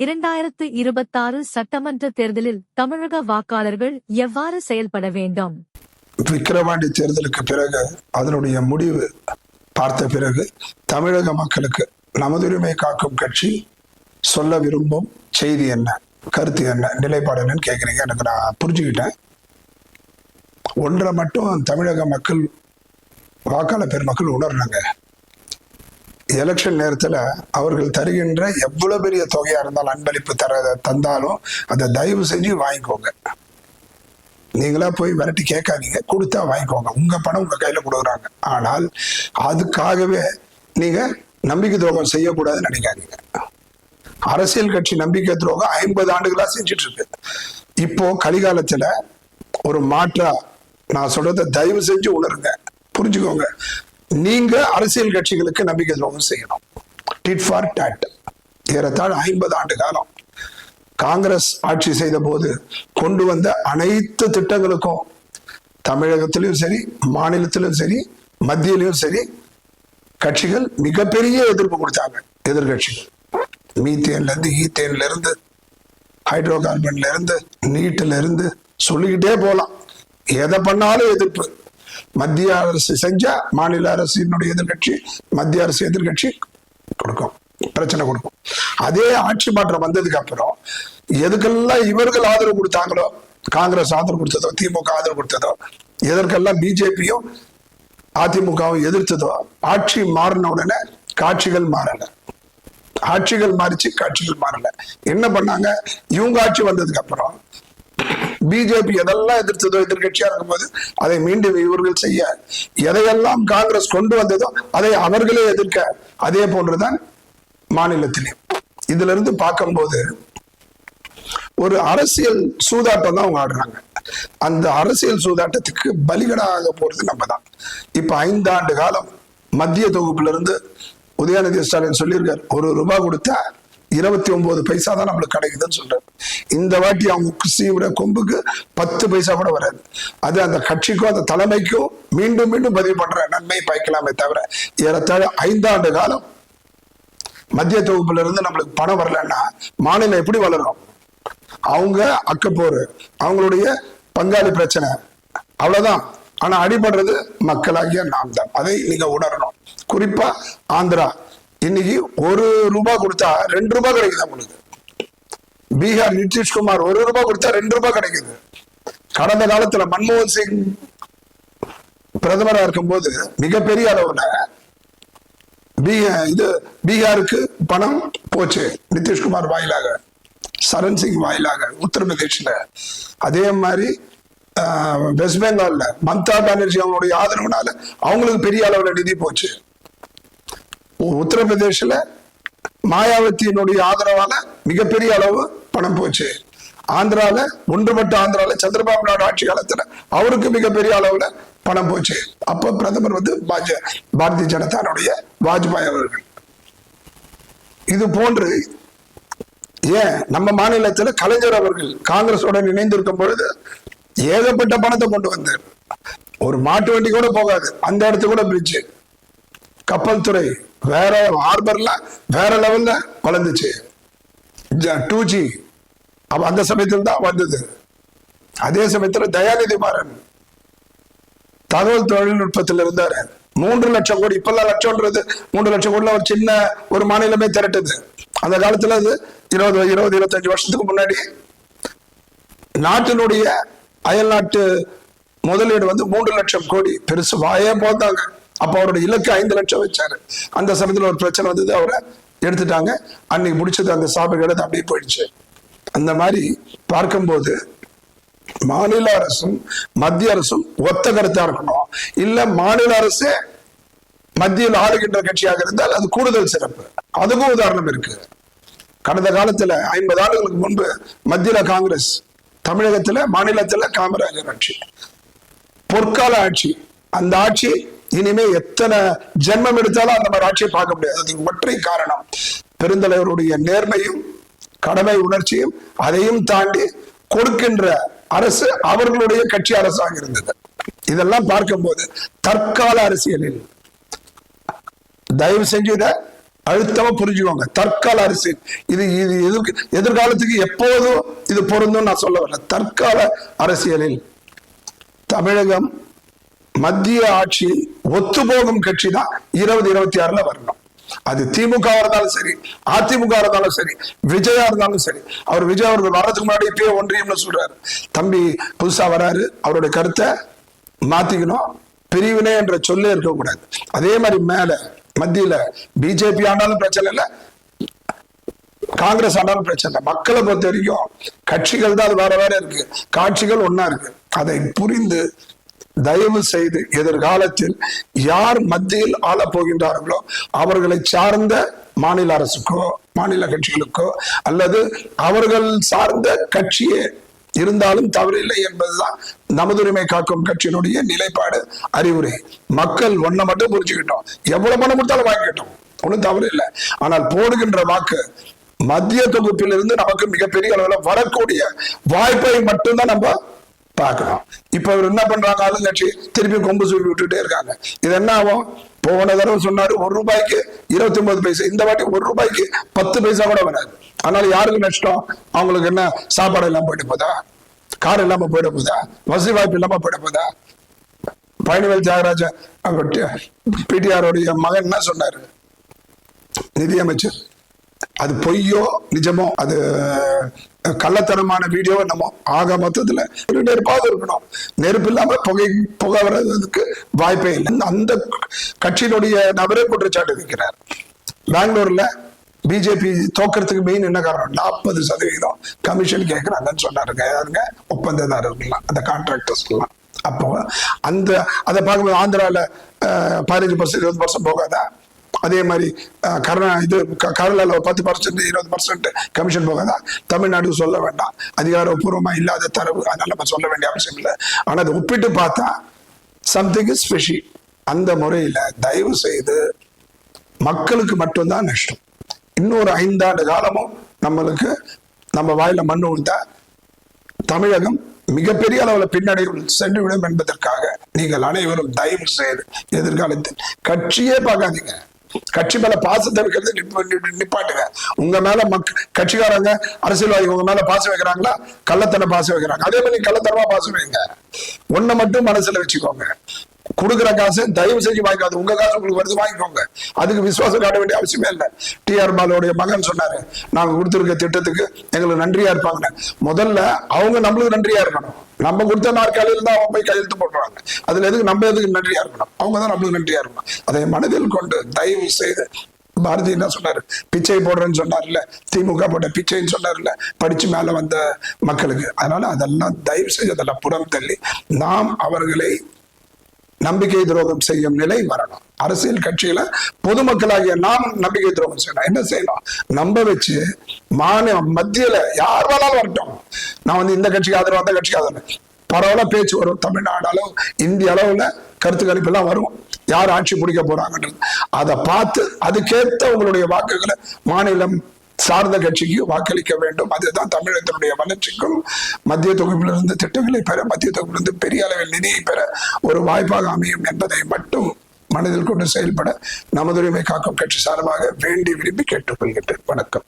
இரண்டாயிரத்து இருபத்தாறு சட்டமன்ற தேர்தலில் தமிழக வாக்காளர்கள் எவ்வாறு செயல்பட வேண்டும்? விக்கிரவாண்டி தேர்தலுக்கு பிறகு அதனுடைய முடிவு பார்த்த பிறகு தமிழக மக்களுக்கு நமதுரிமை காக்கும் கட்சி சொல்ல விரும்பும் செய்தி என்ன? கருத்து என்ன? நிலைப்பாடு என்னன்னு கேட்குறீங்க எனக்கு நான் புரிஞ்சுக்கிட்டேன். ஒன்றை மட்டும் தமிழக மக்கள் வாக்காளர் பெருமக்கள் உணர்றாங்க எலெக்ஷன் நேரத்தில் அவர்கள் தருகின்ற எவ்வளவு பெரிய தொகையா இருந்தாலும் அன்பளிப்பு தர தந்தாலும் அதை தயவு செஞ்சு வாங்கிக்கோங்க. நீங்களா போய் விரட்டி கேட்காதீங்க. கொடுத்தா வாங்கிக்கோங்க. உங்க பணம் உங்க கையில கொடுக்குறாங்க. ஆனால் அதுக்காகவே நீங்க நம்பிக்கை துரோகம் செய்யக்கூடாதுன்னு நினைக்காதீங்க. அரசியல் கட்சி நம்பிக்கை துரோகம் ஐம்பது ஆண்டுகளா செஞ்சுட்டு இருக்கு இப்போ கலிகாலத்தில் ஒரு மாற்றா நான் சொல்றதை தயவு செஞ்சு உணருங்க. புரிஞ்சுக்கோங்க. நீங்க அரசியல் கட்சிகளுக்கு நம்பிக்கை துரோகம் செய்யணும். டிட் ஃபார் டாட் ஏறத்தாழ் ஐம்பது ஆண்டு காலம் காங்கிரஸ் ஆட்சி செய்த போது கொண்டு வந்த அனைத்து திட்டங்களுக்கும் தமிழகத்திலும் சரி மாநிலத்திலும் சரி மத்தியிலும் சரி கட்சிகள் மிகப்பெரிய எதிர்ப்பு கொடுத்தாங்க எதிர்கட்சிகள் மீத்தேன்ல இருந்து ஈத்தேன்ல இருந்து ஹைட்ரோ கார்பன்ல இருந்து நீட்டுல இருந்து சொல்லிக்கிட்டே போகலாம் எதை பண்ணாலும் எதிர்ப்பு. மத்திய அரசு செஞ்சா மாநில அரசினுடைய எதிர்கட்சி மத்திய அரசு எதிர்கட்சி கொடுக்கும் பிரச்சனை கொடுக்கும். அதே ஆட்சி மாற்றம் வந்ததுக்கு அப்புறம் எதுக்கெல்லாம் இவர்கள் ஆதரவு கொடுத்தாங்களோ காங்கிரஸ் ஆதரவு கொடுத்ததோ திமுக ஆதரவு கொடுத்ததோ எதற்கெல்லாம் பிஜேபியும் அதிமுகவும் எதிர்த்ததோ ஆட்சி மாறின உடனே காட்சிகள் மாறல. ஆட்சிகள் மாறிச்சு காட்சிகள் மாறல. என்ன பண்ணாங்க? இவங்க ஆட்சி வந்ததுக்கு அப்புறம் பிஜேபி எதெல்லாம் எதிர்த்ததோ எதிர்கட்சியா இருக்கும்போது அதை மீண்டும் இவர்கள் செய்ய எதையெல்லாம் காங்கிரஸ் கொண்டு வந்ததோ அதை அவர்களே எதிர்க்க அதே போன்றுதான் மாநிலத்திலே. இதுல இருந்து பார்க்கும்போது ஒரு அரசியல் சூதாட்டம் தான் அவங்க ஆடுறாங்க. அந்த அரசியல் சூதாட்டத்துக்கு பலிகடாக போறது நம்ம தான் இப்ப ஐந்தாண்டு காலம் மத்திய தொகுப்புல இருந்து உதயநிதி ஸ்டாலின் சொல்லியிருக்காரு ஒரு ரூபாய் கொடுத்தா இருபத்தி ஒன்பது பைசா தான் நம்மளுக்கு கிடைக்குதுன்னு சொல்றாரு. இந்த வாட்டி அவங்க சீவிட கொம்புக்கு பத்து பைசா கூட வராது. அது அந்த கட்சிக்கும் அந்த தலைமைக்கும் மீண்டும் மீண்டும் பதிவு பண்ற நன்மை பாய்க்கலாமே தவிர ஏறத்தாழ ஐந்தாண்டு காலம் மத்திய தொகுப்புல இருந்து நம்மளுக்கு பணம் வரலன்னா மாநிலம் எப்படி வளரும்? அவங்க அக்கப்போர் அவங்களுடைய பங்காளி பிரச்சனை அவ்வளவுதான். ஆனா அடிபடுறது மக்களாகிய நாம் தான் அதை நீங்க உணரணும். குறிப்பா ஆந்திரா. இன்னைக்கு ஒரு ரூபாய் கொடுத்தா ரெண்டு ரூபாய் கிடைக்குது உங்களுக்கு? பீகார் நிதிஷ்குமார் ஒரு ரூபாய் கொடுத்தா ரெண்டு ரூபாய் கிடைக்குது. கடந்த காலத்துல மன்மோகன் சிங் பிரதமரா இருக்கும்போது மிகப்பெரிய அளவுல இது பீகாருக்கு பணம் போச்சு நிதிஷ்குமார் வாயிலாக சரண் சிங் வாயிலாக உத்தரப்பிரதேஷ்ல. அதே மாதிரி ஆஹ், வெஸ்ட் பெங்கால்ல மம்தா பானர்ஜி அவங்களுடைய ஆதரவுனால அவங்களுக்கு பெரிய அளவுல நிதி போச்சு. உத்தரப்பிரதேசில் மாயாவதியினுடைய ஆதரவால மிகப்பெரிய அளவு பணம் போச்சு. ஆந்திரால ஒன்றுபட்ட ஆந்திரால சந்திரபாபு நாயுடு ஆட்சி காலத்துல அவருக்கு மிகப்பெரிய அளவுல பணம் போச்சு. அப்ப பிரதமர் வந்து பாஜ பாரதிய ஜனதாவுடைய வாஜ்பாய் அவர்கள். இது போன்று ஏன் நம்ம மாநிலத்துல கலைஞர் அவர்கள் காங்கிரஸோட இணைந்திருக்கும் பொழுது ஏகப்பட்ட பணத்தை கொண்டு வந்தார். ஒரு மாட்டு வண்டி கூட போகாது. அந்த இடத்து கூட பிரிட்ஜ் கப்பல் துறை வேற ஹார்பர்ல வேற லெவல்ல வளர்ந்துச்சு. டூ ஜி அவ அந்த சமயத்தில் தான் வந்தது. அதே சமயத்துல தயாநிதி மாறன் தகவல் தொழில்நுட்பத்தில் இருந்தாரு. மூன்று லட்சம் கோடி இப்பெல்லாம் லட்சம்ன்றது மூன்று லட்சம் கோடில ஒரு சின்ன ஒரு மாநிலமே திரட்டுது. அந்த காலத்துல அது இருபது இருபது இருபத்தஞ்சு வருஷத்துக்கு முன்னாடி நாட்டினுடைய அயல் நாட்டு முதலீடு வந்து மூன்று லட்சம் கோடி பெருசு வாயே போத்தாங்க அப்ப அவருடைய இலக்கு ஐந்து லட்சம் வச்சாரு. அந்த சமயத்துல ஒரு பிரச்சனை வந்தது அவரை எடுத்துட்டாங்க. அன்னைக்கு முடிச்சது அந்த சாப்பிட எடுத்து அப்படியே போயிடுச்சு. அந்த மாதிரி பார்க்கும்போது மாநில அரசும் மத்திய அரசும் ஒத்த கருத்தா இருக்கணும். இல்ல மாநில அரசே மத்தியில் ஆளுகின்ற கட்சியாக இருந்தால் அது கூடுதல் சிறப்பு. அதுக்கும் உதாரணம் இருக்கு. கடந்த காலத்துல ஐம்பது ஆண்டுகளுக்கு முன்பு மத்தியில காங்கிரஸ் தமிழகத்துல மாநிலத்துல காமராஜர் ஆட்சி. பொற்கால ஆட்சி. அந்த ஆட்சி இனிமே எத்தனை ஜென்மம் எடுத்தாலும் அந்த மாதிரி ஆட்சியை பார்க்க முடியாது. அதுக்கு ஒற்றை காரணம். பெருந்தலைவருடைய நேர்மையும் கடமை உணர்ச்சியும் அதையும் தாண்டி கொடுக்கின்ற அரசு அவர்களுடைய கட்சி அரசாக இருந்தது. இதெல்லாம் பார்க்கும்போது தற்கால அரசியலில் தயவு செஞ்சு இதை அழுத்தமா புரிஞ்சுக்கோங்க. தற்கால அரசியல். இது இது எதிர் எதிர்காலத்துக்கு எப்போதும் இது பொருந்தும் நான் சொல்ல வரல. தற்கால அரசியலில் தமிழகம் மத்திய ஆட்சி ஒத்துப்போகும் கட்சி தான் இருபது இருபத்தி ஆறுல வரணும். அது திமுக இருந்தாலும் சரி அதிமுக இருந்தாலும் சரி விஜயா இருந்தாலும் சரி. அவர் விஜய் அவர்கள் வர்றதுக்கு முன்னாடி இப்பயே ஒன்றியம்னு சொல்றாரு. தம்பி புதுசா வராரு அவருடைய கருத்தை மாத்திக்கணும். பிரிவினை என்ற சொல்லே இருக்கக்கூடாது. அதே மாதிரி மேல மத்தியில பிஜேபி ஆனாலும் பிரச்சனை இல்லை காங்கிரஸ் ஆனாலும் பிரச்சனை இல்லை. மக்களை பொறுத்த வரைக்கும் கட்சிகள் தான் அது வேற வேற இருக்கு. காட்சிகள் ஒன்னா இருக்கு. அதை புரிந்து தயவு செய்து எதிர்காலத்தில் யார் மத்தியில் ஆளப் போகின்றார்களோ அவர்களை சார்ந்த மாநில அரசுக்கோ மாநில கட்சிகளுக்கோ அல்லது அவர்கள் சார்ந்த கட்சியே இருந்தாலும் தவறில்லை என்பதுதான் நமதுரிமை காக்கும் கட்சியினுடைய நிலைப்பாடு அறிவுரை. மக்கள் ஒன்றை மட்டும் புரிஞ்சுக்கிட்டோம். எவ்வளவு பணம் கொடுத்தாலும் வாங்கிக்கிட்டோம். ஒன்றும் தவறு இல்லை ஆனால் போடுகின்ற வாக்கு மத்திய தொகுப்பிலிருந்து நமக்கு மிகப்பெரிய அளவில் வரக்கூடிய வாய்ப்பை மட்டும்தான் நம்ம பார்க்கணும். இப்ப இவர் என்ன பண்றாங்க? ஆளுங்கட்சி திருப்பி கொம்பு சொல்லி விட்டுட்டே இருக்காங்க. இது என்ன ஆகும்? போன தடவை சொன்னாரு ஒரு ரூபாய்க்கு இருபத்தி ஒன்பது பைசா. இந்த வாட்டி ஒரு ரூபாய்க்கு பத்து பைசா கூட வராது. அதனால யாருக்கு நஷ்டம்? அவங்களுக்கு என்ன? சாப்பாடு இல்லாம போயிட்டு போதா? கார் இல்லாம போயிட போதா? வசதி வாய்ப்பு இல்லாம போயிட போதா? பழனிவேல் தியாகராஜன் பிடிஆருடைய மகன் என்ன சொன்னாரு? நிதியமைச்சர். அது பொய்யோ நிஜமோ அது கள்ளத்தனமான வீடியோ நம்ம ஆக மொத்தத்துல ஒரு நெருப்பாவது இருக்கணும். நெருப்பு இல்லாம புகை புகை வர்றதுக்கு வாய்ப்பே இல்லை. அந்த கட்சியினுடைய நபரே குற்றச்சாட்டு வைக்கிறார் பெங்களூர்ல பிஜேபி தோக்கறதுக்கு மெயின் என்ன காரணம்? நாற்பது சதவீதம் கமிஷன் கேட்கறாங்கன்னு சொன்னாருங்க. யாருங்க? ஒப்பந்ததாரர்கள்லாம். அந்த கான்ட்ராக்டர்ஸ்லாம் அப்போ அந்த அதை பார்க்கும்போது ஆந்திரால அஹ், பதினஞ்சு பர்சன்ட் இருபது பர்சன்ட் போகாதா? அதே மாதிரி அஹ், இது க- பத்து பர்சன்ட் இருபது பர்சன்ட் கமிஷன் போகாதா? தமிழ்நாடு சொல்ல வேண்டாம். அதிகாரப்பூர்வமாக இல்லாத தரவு அதனால நம்ம சொல்ல வேண்டிய அவசியம் இல்லை. ஆனால் அதை ஒப்பிட்டு பார்த்தா சம்திங் இஸ் ஸ்பெஷி அந்த முறையில் தயவு செய்து மக்களுக்கு மட்டும்தான் நஷ்டம். இன்னொரு ஐந்தாண்டு காலமும் நம்மளுக்கு நம்ம வாயில மண்ணு விழுந்தா தமிழகம் மிகப்பெரிய அளவில் பின்னடைவில் சென்று விடும் என்பதற்காக நீங்கள் அனைவரும் தயவு செய்து எதிர்காலத்தில் கட்சியே பார்க்காதீங்க. கட்சி மேல பாசத்தை வைக்கிறது நிப்பாட்டுங்க. உங்க மேல மக் கட்சிக்காரங்க அரசியல்வாதி உங்க மேல பாசம் வைக்கிறாங்களா? கள்ளத்தனை பாசம் வைக்கிறாங்க. அதே மாதிரி கள்ளத்தனமா பாசம் வைங்க. ஒன்ன மட்டும் மனசுல வச்சுக்கோங்க. கொடுக்குற காசு தயவு செஞ்சு வாங்கிக்காது. உங்க காசு உங்களுக்கு வருது வாங்கிக்கோங்க. அதுக்கு விசுவாசம் காட்ட வேண்டிய அவசியமே இல்லை. டிஆர் பாலோடைய மகன் சொன்னாரு நாங்க கொடுத்துருக்க திட்டத்துக்கு எங்களுக்கு நன்றியா இருப்பாங்க முதல்ல அவங்க நம்மளுக்கு நன்றியா இருக்கணும். நம்ம கொடுத்த நாற்காலியில் தான் அவங்க போய் கையெழுத்து போடுறாங்க. அதுல எதுக்கு நம்ம எதுக்கு நன்றியா இருக்கணும்? அவங்க தான் நம்மளுக்கு நன்றியா இருக்கணும். அதை மனதில் கொண்டு தயவு செய்து பாரதி என்ன சொன்னாரு? பிச்சை போடுறேன்னு சொன்னார்ல. திமுக போட்ட பிச்சைன்னு சொன்னார்ல. படிச்சு மேல வந்த மக்களுக்கு. அதனால அதெல்லாம் தயவு செஞ்சு அதெல்லாம் புறம் தள்ளி நாம் அவர்களை நம்பிக்கை துரோகம் செய்யும் நிலை வரணும். அரசியல் கட்சியில பொதுமக்களாகிய நாம் நம்பிக்கை துரோகம் செய்யணும். என்ன செய்யணும்? நம்ப வச்சு மாநிலம் மத்தியில யார் வேணாலும் வரட்டும். நான் வந்து இந்த கட்சிக்கு ஆதரவு அந்த கட்சிக்கு ஆதரவு. பரவாயில்ல பேச்சு வரும். தமிழ்நாடு அளவு இந்திய அளவுல கருத்து கணிப்பு எல்லாம் வரும். யார் ஆட்சி பிடிக்க போறாங்கன்றது. அதை பார்த்து அதுக்கேத்த உங்களுடைய வாக்குகளை மாநிலம் சார்ந்த கட்சிக்கு வாக்களிக்க வேண்டும். அதுதான் தமிழகத்தினுடைய வளர்ச்சிக்கும் மத்திய தொகுப்பிலிருந்து திட்டங்களை பெற மத்திய தொகுப்பிலிருந்து பெரிய அளவில் நிதியை பெற ஒரு வாய்ப்பாக அமையும் என்பதை மட்டும் மனதில் கொண்டு செயல்பட நமதுரிமை காக்கும் கட்சி சார்பாக வேண்டி விரும்பி கேட்டுக்கொள்கின்றேன். வணக்கம்.